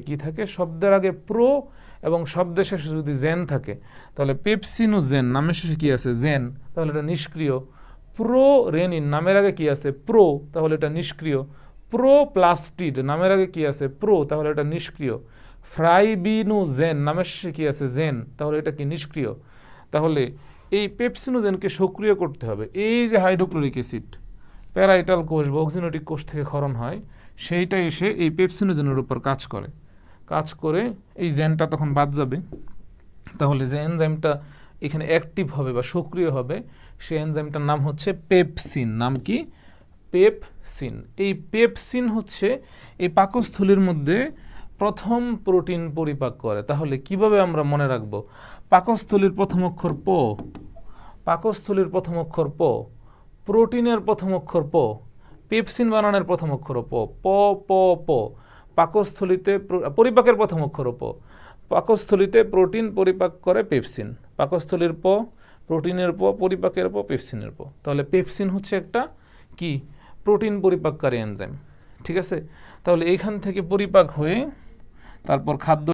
কি থাকে? শব্দের আগে প্রো এবং শব্দের শেষে যদি জেন থাকে, তাহলে পেপসিনো জেন নামের শেষে কি আছে? জেন। তাহলে এটা নিষ্ক্রিয়। প্রো রেনিন, নামের আগে কি আছে? প্রো। তাহলে এটা নিষ্ক্রিয়। প্রো প্লাস্টিড, নামের আগে কি আছে? প্রো। তাহলে এটা নিষ্ক্রিয়। ফ্রাইবিনু জেন নামের শেষে কি আছে? জেন। তাহলে এটা কি নিষ্ক্রিয়? তাহলে এই পেপসিনোজেনকে সক্রিয় করতে হবে। এই যে হাইড্রোক্লোরিক অ্যাসিড, প্যারাইটাল কোষ বা অক্সিনোটিক কোষ থেকে ক্ষরণ হয়, সেইটা এসে এই পেপসিনোজেনের উপর কাজ করে। কাজ করে এই জেনটা তখন বাদ যাবে। তাহলে যে এনজাইমটা এখানে অ্যাক্টিভ হবে বা সক্রিয় হবে, সেই এনজাইমটার নাম হচ্ছে পেপসিন। নাম কি? পেপসিন। এই পেপসিন হচ্ছে এই পাকস্থলীর মধ্যে প্রথম প্রোটিন পরিপাক করে। তাহলে কীভাবে আমরা মনে রাখব? পাকস্থলীর প্রথম অক্ষর প। পাকস্থলীর প্রথম অক্ষর প। প্রোটিনের প্রথম অক্ষর প। পেপসিন বানানোর প্রথম অক্ষর প। প প প। পাকস্থলীতে প্র- পরিপাকের প্রথম অক্ষর প পাকস্থলীতে প্রোটিন পরিপাক করে পেপসিন। পাকস্থলীর প প্রোটিনের প পরিপাকের প পেপসিনের প তাহলে পেপসিন হচ্ছে একটা কি? প্রোটিন পরিপাককারী এনজাইম। ঠিক আছে? তাহলে এইখান থেকে পরিপাক হয়ে তারপর খাদ্য